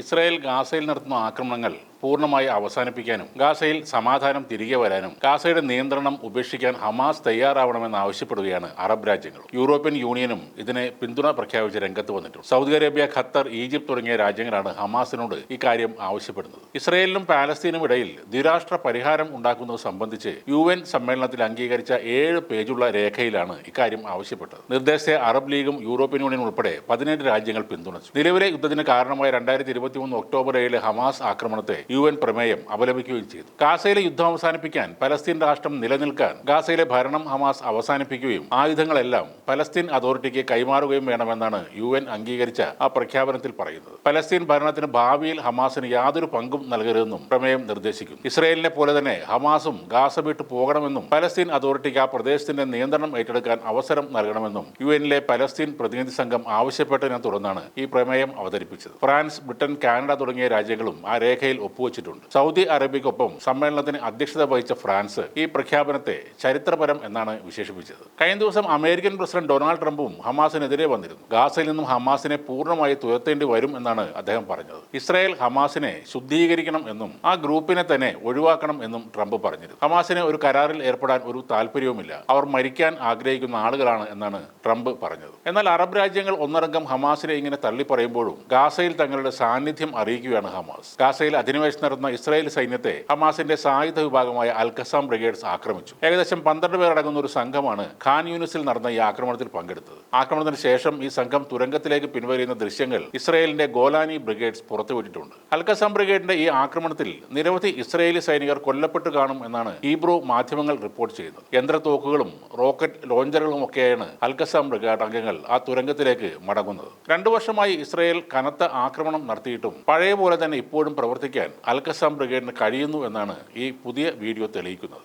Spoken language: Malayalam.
ഇസ്രായേൽ ഗാസയിൽ നടത്തുന്ന ആക്രമണങ്ങൾ പൂർണമായി അവസാനിപ്പിക്കാനും ഗാസയിൽ സമാധാനം തിരികെ വരാനും ഗാസയുടെ നിയന്ത്രണം ഉപേക്ഷിക്കാൻ ഹമാസ് തയ്യാറാവണമെന്ന് ആവശ്യപ്പെടുകയാണ് അറബ് രാജ്യങ്ങൾ. യൂറോപ്യൻ യൂണിയനും ഇതിനെ പിന്തുണ പ്രഖ്യാപിച്ച് രംഗത്ത് വന്നിട്ടുണ്ട്. സൗദി അറേബ്യ ഖത്തർ ഈജിപ്ത് തുടങ്ങിയ രാജ്യങ്ങളാണ് ഹമാസിനോട് ഇക്കാര്യം ആവശ്യപ്പെടുന്നത്. ഇസ്രയേലിനും പാലസ്തീനും ഇടയിൽ ദ്വിരാഷ്ട്ര പരിഹാരം ഉണ്ടാക്കുന്നത് സംബന്ധിച്ച് യു എൻ സമ്മേളനത്തിൽ അംഗീകരിച്ച ഏഴ് പേജുള്ള രേഖയിലാണ് ഇക്കാര്യം ആവശ്യപ്പെട്ടത്. നിർദ്ദേശത്തെ അറബ് ലീഗും യൂറോപ്യൻ യൂണിയനും ഉൾപ്പെടെ പതിനേഴ് രാജ്യങ്ങൾ പിന്തുണച്ചു. നിലവിലെ യുദ്ധത്തിന് കാരണമായ രണ്ടായിരത്തി ഇരുപത്തിമൂന്ന് ഒക്ടോബർ ഏഴിലെ ഹമാസ് ആക്രമണത്തെ യു എൻ പ്രമേയം അപലപിക്കുകയും ചെയ്തു. ഗാസയിലെ യുദ്ധം അവസാനിപ്പിക്കാൻ പലസ്തീൻ രാഷ്ട്രം നിലനിൽക്കാൻ ഗാസയിലെ ഭരണം ഹമാസ് അവസാനിപ്പിക്കുകയും ആയുധങ്ങളെല്ലാം പലസ്തീൻ അതോറിറ്റിക്ക് കൈമാറുകയും വേണമെന്നാണ് യു എൻ അംഗീകരിച്ച ആ പ്രഖ്യാപനത്തിൽ പറയുന്നത്. പലസ്തീൻ ഭരണത്തിന് ഭാവിയിൽ ഹമാസിന് യാതൊരു പങ്കും നൽകരുതെന്നും പ്രമേയം നിർദ്ദേശിക്കുന്നു. ഇസ്രയേലിനെ പോലെ തന്നെ ഹമാസും ഗാസ വിട്ടു പോകണമെന്നും പലസ്തീൻ അതോറിറ്റിക്ക് ആ പ്രദേശത്തിന്റെ നിയന്ത്രണം ഏറ്റെടുക്കാൻ അവസരം നൽകണമെന്നും യു എനിലെ പലസ്തീൻ പ്രതിനിധി സംഘം ആവശ്യപ്പെട്ടതിനെ തുടർന്നാണ് ഈ പ്രമേയം അവതരിപ്പിച്ചത്. ഫ്രാൻസ് ബ്രിട്ടൻ കാനഡ തുടങ്ങിയ രാജ്യങ്ങളും ആ രേഖയിൽ ഒപ്പുവച്ചിട്ടുണ്ട്. സൗദി അറേബ്യക്കൊപ്പം സമ്മേളനത്തിന് അധ്യക്ഷത വഹിച്ച ഫ്രാൻസ് ഈ പ്രഖ്യാപനത്തെ ചരിത്രപരം എന്നാണ് വിശേഷിപ്പിച്ചത്. കഴിഞ്ഞ ദിവസം അമേരിക്കൻ പ്രസിഡന്റ് ഡൊണാൾഡ് ട്രംപും ഹമാസിനെതിരെ വന്നിരുന്നു. ഗാസയിൽ നിന്നും ഹമാസിനെ പൂർണമായി തുരത്തേണ്ടി വരും എന്നാണ് അദ്ദേഹം പറഞ്ഞത്. ഇസ്രായേൽ ഹമാസിനെ ശുദ്ധീകരിക്കണം എന്നും ആ ഗ്രൂപ്പിനെ തന്നെ ഒഴിവാക്കണം എന്നും ട്രംപ് പറഞ്ഞിരുന്നു. ഹമാസിനെ ഒരു കരാറിൽ ഏർപ്പെടാൻ ഒരു താല്പര്യവുമില്ല. അവർ മരിക്കാൻ ആഗ്രഹിക്കുന്ന ആളുകളാണ് എന്നാണ് ട്രംപ് പറഞ്ഞത്. എന്നാൽ അറബ് രാജ്യങ്ങൾ ഒന്നടങ്കം ഹമാസിനെ ഇങ്ങനെ തള്ളിപ്പറയുമ്പോഴും ഗാസയിൽ തങ്ങളുടെ സാന്നിധ്യം അറിയിക്കുകയാണ് ഹമാസ്. ഗാസയിൽ അധിനിവേശം നടത്തുന്ന ഇസ്രായേൽ സൈന്യത്തെ ഹമാസിന്റെ സായുധ വിഭാഗമായ അൽഖസാം ബ്രിഗേഡ്സ് ആക്രമിച്ചു. ഏകദേശം പന്ത്രണ്ട് പേർ അടങ്ങുന്ന ഒരു സംഘമാണ് ഖാൻ യൂണിസിൽ നടന്ന ഈ ആക്രമണത്തിൽ പങ്കെടുത്തത്. ആക്രമണത്തിന് ശേഷം ഈ സംഘം തുരങ്കത്തിലേക്ക് പിൻവലിയുന്ന ദൃശ്യങ്ങൾ ഇസ്രായേലിന്റെ ഗോലാനി ബ്രിഗേഡ്സ് പുറത്തുവിട്ടിട്ടുണ്ട്. അൽഖസാം ബ്രിഗേഡിന്റെ ഈ ആക്രമണത്തിൽ നിരവധി ഇസ്രായേലി സൈനികർ കൊല്ലപ്പെട്ടു കാണും എന്നാണ് ഹീബ്രു മാധ്യമങ്ങൾ റിപ്പോർട്ട് ചെയ്യുന്നത്. യന്ത്രത്തോക്കുകളും റോക്കറ്റ് ലോഞ്ചറുകളും ഒക്കെയാണ് അൽഖസാം ബ്രിഗേഡ് അംഗങ്ങൾ ആ തുരങ്കത്തിലേക്ക് മടങ്ങുന്നത്. രണ്ടു വർഷമായി ഇസ്രായേൽ കനത്ത ആക്രമണം നടത്തിയിട്ടും പഴയ പോലെ തന്നെ ഇപ്പോഴും പ്രവർത്തിക്കാൻ അൽ ഖസാം ബ്രിഗേഡിന് കഴിയുന്നു എന്നാണ് ഈ പുതിയ വീഡിയോ തെളിയിക്കുന്നത്.